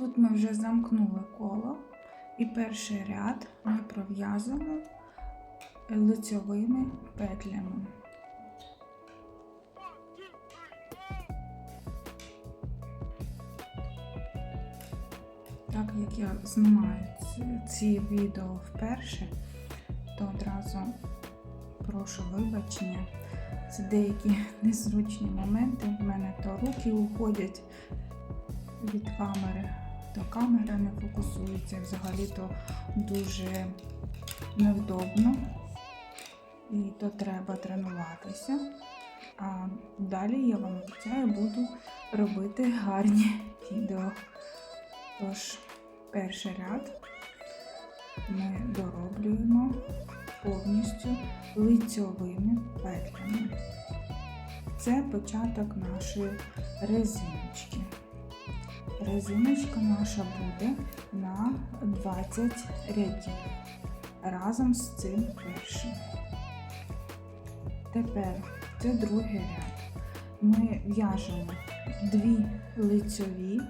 Тут ми вже замкнули коло і перший ряд ми пров'язуємо лицьовими петлями. Так як я знімаю ці- відео вперше, то одразу прошу вибачення. Це деякі незручні моменти. В мене то руки уходять від камери, то камера не фокусується. Взагалі то дуже невдобно. І то треба тренуватися. А далі я вам обіцяю, буду робити гарні відео. Тож, перший ряд ми дороблюємо повністю лицьовими петлями. Це початок нашої резиночки. Резиночка наша буде на 20 рядів разом з цим першим. Тепер це другий ряд. Ми в'яжемо дві лицьові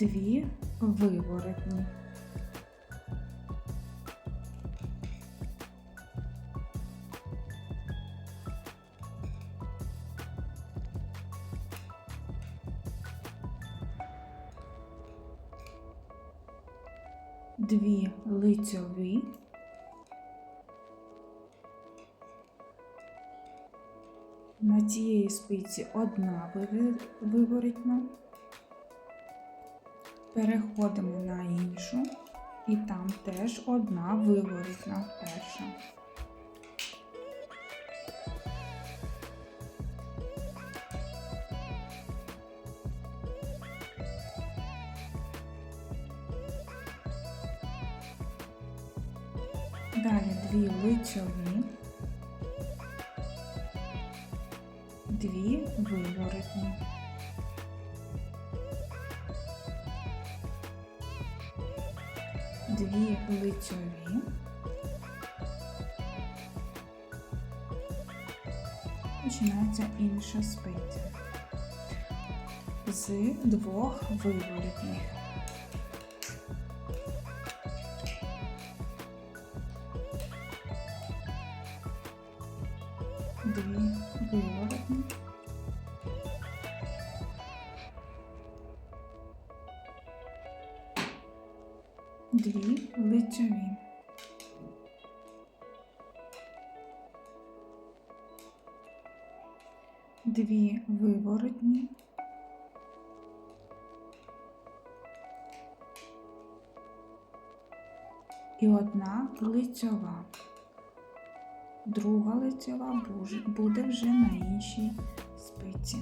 дві виворотні. Дві лицьові. На цієї спиці одна виворітна. Переходимо на іншу, і там теж одна виворітна перша. Далі дві лицьові, дві виворотні. Дві лицьові, починається інша спиця з двох виворотних. Дві виворотні. Дві лицьові. Дві виворотні. І одна лицьова. Друга лицьова буде вже на іншій спиці.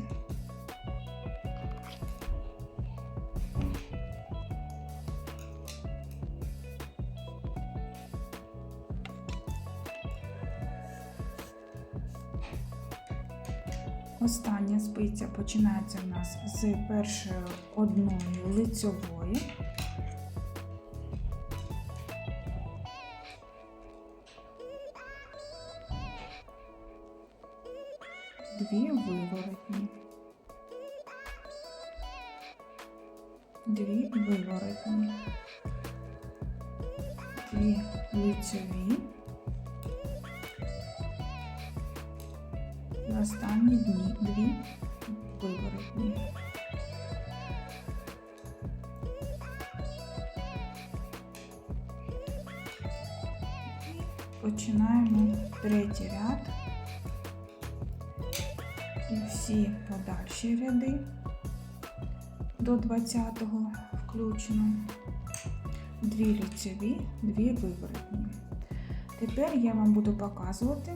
Остання спиця починається в нас з першої одної лицьової. Дві виворотні. Дві виворотні. Дві лицьові. І останні дні дві виворотні. Починаємо третій ряд. І всі подальші ряди до 20-го включно. Дві лицеві, дві виворотні. Тепер я вам буду показувати,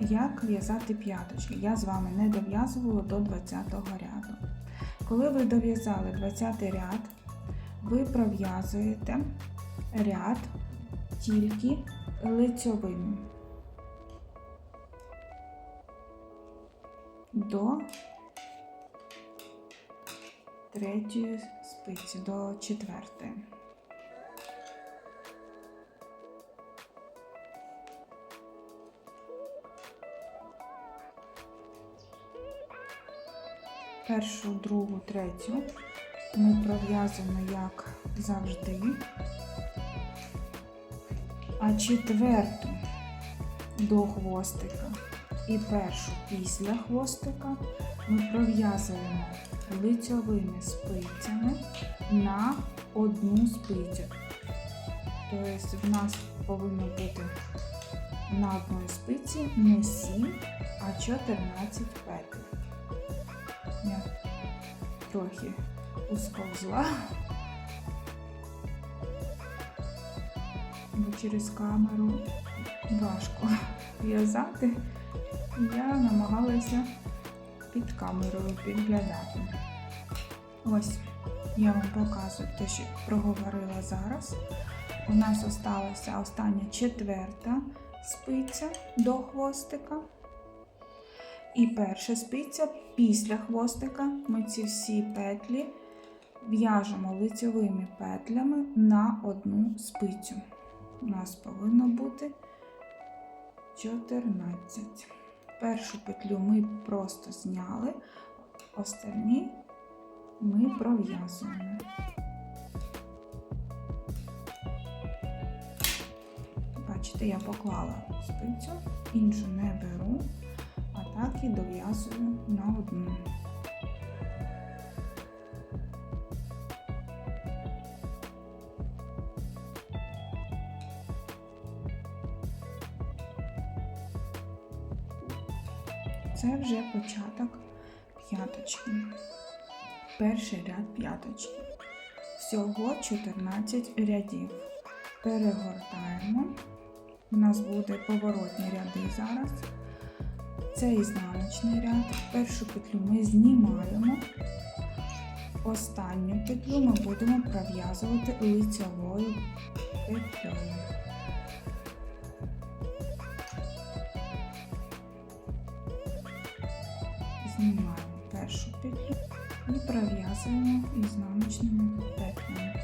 як в'язати п'яточки. Я з вами не дов'язувала до 20-го ряду. Коли ви дов'язали 20 ряд, ви пров'язуєте ряд тільки лицьовими до третьої спиці, до четвертої. Першу, другу, третю ми пров'язуємо, як завжди, а четверту до хвостика і першу після хвостика ми пров'язуємо лицьовими спицями на одну спицю. Тобто в нас повинно бути на одній спиці не 7, а 14 петель. Я трохи усковзла. Бо через камеру важко в'язати. Я намагалася під камерою підглядати. Ось я вам показую те, що проговорила зараз. У нас осталася остання четверта спиця до хвостика. І перша спиця після хвостика ми ці всі петлі в'яжемо лицьовими петлями на одну спицю. У нас повинно бути 14. Першу петлю ми просто зняли, останні ми пров'язуємо. Бачите, я поклала спицю, іншу не беру, а так і дов'язую на одну. Це вже початок п'яточки. Перший ряд п'яточки. Всього 14 рядів. Перегортаємо. У нас буде поворотні ряди зараз. Це ізнаночний ряд. Першу петлю ми знімаємо. Останню петлю ми будемо пров'язувати лицевою петлею. Знімаємо першу петлю і пров'язуємо ізнаночними петлями.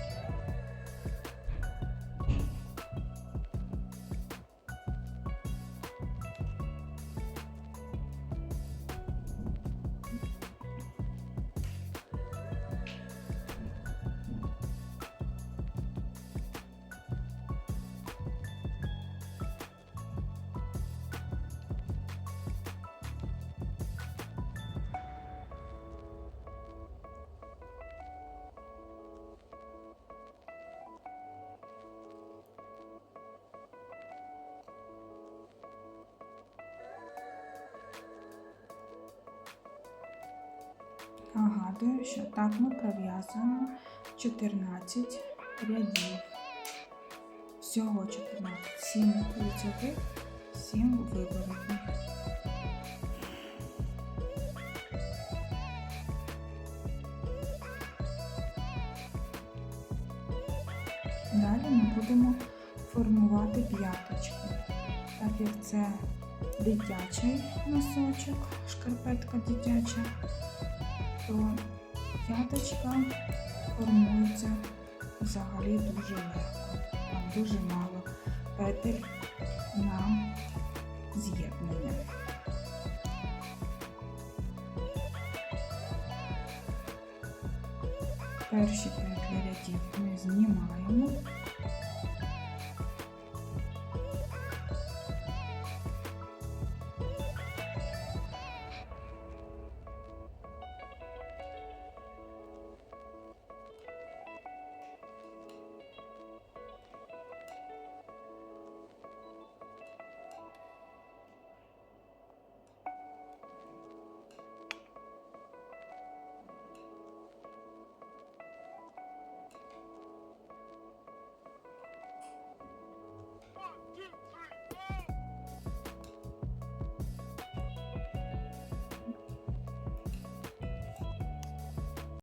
Нагадую, що так ми пров'язуємо 14 рядів. Всього 14, 7 лицевих, 7 виворотних. Далі ми будемо формувати п'яточку. Так як це дитячий носочок, шкарпетка дитяча, то п'яточка формується взагалі дуже легко. Там дуже мало петель на з'єднання. Перші петлі рядів ми знімаємо